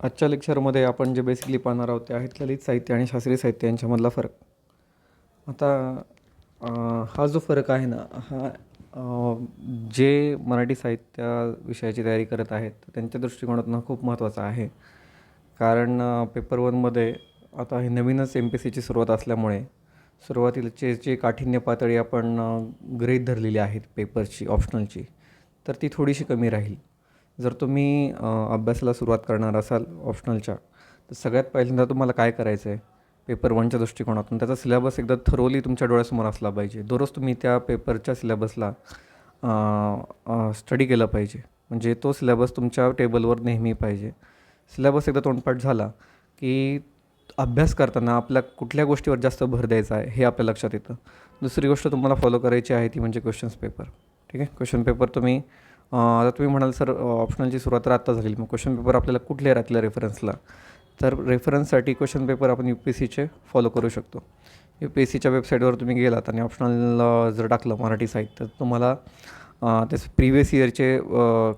आजच्या लेक्चरमध्ये आपण जे बेसिकली पाहणार आहोत ते आहेत ललित साहित्य आणि शास्त्रीय साहित्य यांच्यामधला फरक. आता हा जो फरक आहे ना हा जे मराठी साहित्य विषयाची तयारी करत आहेत त्यांच्या दृष्टिकोनातून हा खूप महत्त्वाचा आहे. कारण पेपर वनमध्ये आता हे नवीनच एम पी सीची सुरुवात असल्यामुळे सुरुवातीचे जे काठिण्य पातळी आपण अं, गृहीत धरलेली आहेत पेपरची ऑप्शनलची तर ती थोडीशी कमी राहील. जर तुम्ही अभ्यासाला सुरुवात करणार असाल ऑप्शनलच्या तर सगळ्यात पहिल्यांदा तुम्हाला काय करायचं आहे पेपर वनच्या दृष्टिकोनातून. त्याचा सिलेबस एकदा थरोली तुमच्या डोळ्यासमोर असला पाहिजे. दररोज तुम्ही त्या पेपरच्या सिलेबसला स्टडी केलं पाहिजे. म्हणजे तो सिलेबस तुमच्या टेबलवर नेहमी पाहिजे. सिलेबस एकदा तोंडपाठ झाला की अभ्यास करताना आपल्या कुठल्या गोष्टीवर जास्त भर द्यायचा आहे हे आपल्या लक्षात येतं. दुसरी गोष्ट तुम्हाला फॉलो करायची आहे ती म्हणजे क्वेश्चन्स पेपर ठीक आहे? क्वेश्चन पेपर तुम्ही आता तुम्ही म्हणाल सर ऑप्शनलची सुरुवात तर आत्ता झाली. मग क्वेश्चन पेपर आपल्याला कुठल्या राहतील रेफरन्सला तर रेफरन्ससाठी क्वेश्चन पेपर आपण यू पी सीचे फॉलो करू शकतो. यू पी एस सीच्या वेबसाईटवर तुम्ही गेलात आणि ऑप्शनल जर टाकलं मराठी साहित्य तर तुम्हाला ते प्रिव्हियस इयरचे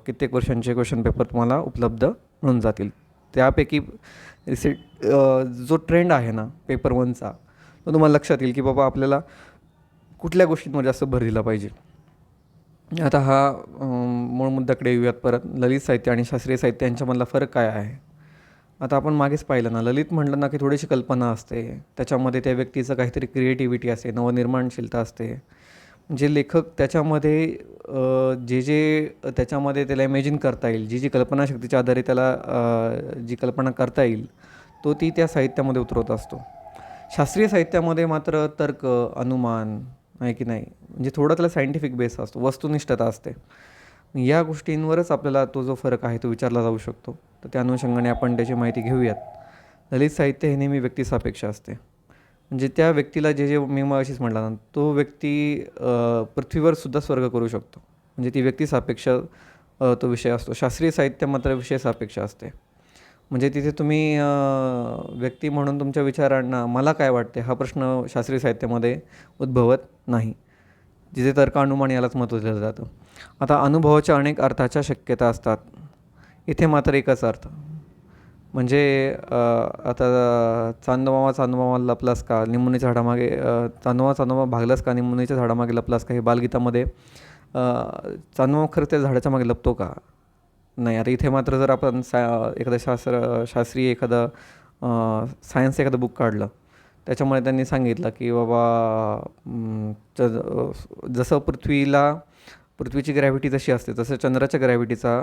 कित्येक वर्षांचे क्वेश्चन पेपर तुम्हाला उपलब्ध मिळून जातील. त्यापैकी रिसेंट जो ट्रेंड आहे ना पेपर वनचा तो तुम्हाला लक्षात येईल की बाबा आपल्याला कुठल्या गोष्टींवर जास्त भर दिला पाहिजे. आता हा मूळ मुद्द्याकडे येऊयात परत. ललित साहित्य आणि शास्त्रीय साहित्य यांच्यामधला फरक काय आहे? आता आपण मागेच पाहिलं ना ललित म्हटलं ना की थोडीशी कल्पना असते. त्याच्यामध्ये त्या व्यक्तीचं काहीतरी क्रिएटिव्हिटी असते नवनिर्माणशीलता असते. जे लेखक त्याच्यामध्ये जे जे त्याच्यामध्ये त्याला इमॅजिन करता येईल जी जी कल्पनाशक्तीच्या आधारे त्याला जी कल्पना करता येईल तो ती त्या साहित्यामध्ये उतरवत असतो. शास्त्रीय साहित्यामध्ये मात्र तर्क अनुमान आहे की नाही? म्हणजे थोडा त्याला सायंटिफिक बेस असतो वस्तुनिष्ठता असते. या गोष्टींवरच आपल्याला तो जो फरक आहे तो विचारला जाऊ शकतो. तर त्या अनुषंगाने आपण त्याची माहिती घेऊयात. ललित साहित्य हे नेहमी व्यक्तिसापेक्ष असते. म्हणजे त्या व्यक्तीला जे जे मी मगाशीच म्हटला ना तो व्यक्ती पृथ्वीवर सुद्धा स्वर्ग करू शकतो. म्हणजे ती व्यक्तिसापेक्ष तो विषय असतो. शास्त्रीय साहित्य मात्र विषय सापेक्ष असते. म्हणजे तिथे तुम्ही व्यक्ती म्हणून तुमच्या विचारांना मला काय वाटते हा प्रश्न शास्त्रीय साहित्यामध्ये उद्भवत नाही. जिथे तर्क अनुमान यालाच महत्त्व दिलं जातं. आता अनुभवाच्या अनेक अर्थाच्या शक्यता असतात. इथे मात्र एकच अर्थ. म्हणजे आता चांदोमावा चांदोमावा लपलास का? निमुनीच्या झाडामागे चांदोमा चांदोमा भागलास का? निमुनीच्या झाडामागे लपलास का? हे बालगीतामध्ये चांदोमा खरं त्या झाडाच्या मागे लपतो का? नाही आता इथे मात्र जर आपण सा एखादं शास्त्र शास्त्रीय एखादं सायन्स एखादं बुक काढलं त्याच्यामुळे त्यांनी सांगितलं की बाबा च- जसं पृथ्वीला पृथ्वीची ग्रॅव्हिटी जशी असते तसं चंद्राच्या ग्रॅव्हिटीचा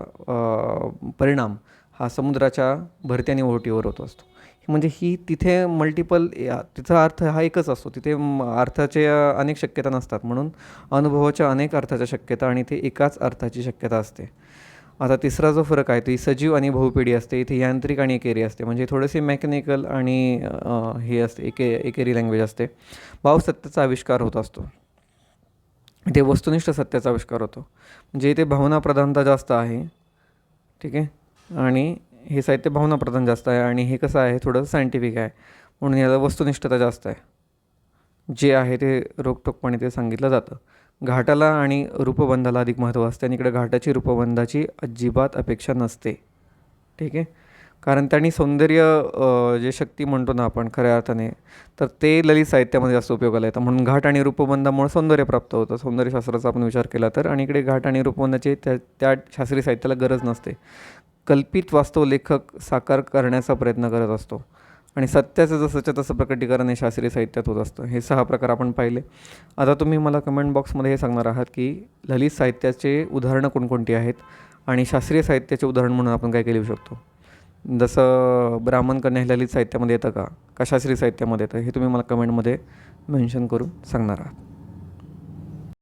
परिणाम हा समुद्राच्या भरती आणि ओहोटीवर होत असतो. म्हणजे ही तिथे मल्टिपल तिचा अर्थ हा एकच असतो. तिथे अर्थाचे अनेक शक्यता नसतात. म्हणून अनुभवाच्या अनेक अर्थाच्या शक्यता आणि ते एकाच अर्थाची शक्यता असते. आता तिसरा जो फरक आहे ती सजीव आणि बहुपिढी असते इथे यांत्रिक आणि एकेरी असते. म्हणजे थोडेसे मेकॅनिकल आणि हे असते एके एकेरी लँग्वेज असते. भाव सत्याचा आविष्कार होत असतो. इथे वस्तुनिष्ठ सत्याचा आविष्कार होतो. म्हणजे इथे भावना प्रधानता जास्त आहे ठीक आहे? आणि हे साहित्य भावना प्रधान जास्त आहे आणि हे कसं आहे थोडंसं सायंटिफिक आहे. म्हणून याला वस्तुनिष्ठता जास्त आहे. जे आहे ते रोखटोकपणे ते सांगितलं जातं. घाटाला आणि रूपबंधाला अधिक महत्त्व असते आणि इकडे घाटाची रूपबंधाची अजिबात अपेक्षा नसते. ठीक आहे? कारण त्यांनी सौंदर्य जे शक्ती म्हणतो ना आपण खऱ्या अर्थाने तर ते ललित साहित्यामध्ये जास्त उपयोगाला येतं म्हणून घाट आणि रूपबंधामुळे सौंदर्य प्राप्त होतं. सौंदर्यशास्त्राचा आपण विचार केला तर. आणि इकडे घाट आणि रूपबंधाची त्या त्या शास्त्रीय साहित्याला गरज नसते. कल्पित वास्तव लेखक साकार करण्याचा प्रयत्न करत असतो. आणि सत्याचं जसंच्या तसं प्रकटीकरण हे शास्त्रीय साहित्यात होत असतं. हे सहा प्रकार आपण पाहिले. आता तुम्ही मला कमेंट बॉक्समध्ये हे सांगणार आहात की ललित साहित्याचे उदाहरणं कोणकोणती आहेत आणि शास्त्रीय साहित्याचे उदाहरण म्हणून आपण काय काय लिहू शकतो? जसं ब्राह्मण कन्या हे ललित साहित्यामध्ये येतं का? का शास्त्रीय साहित्यामध्ये येतं? हे तुम्ही मला कमेंटमध्ये मेन्शन करून सांगणार आहात.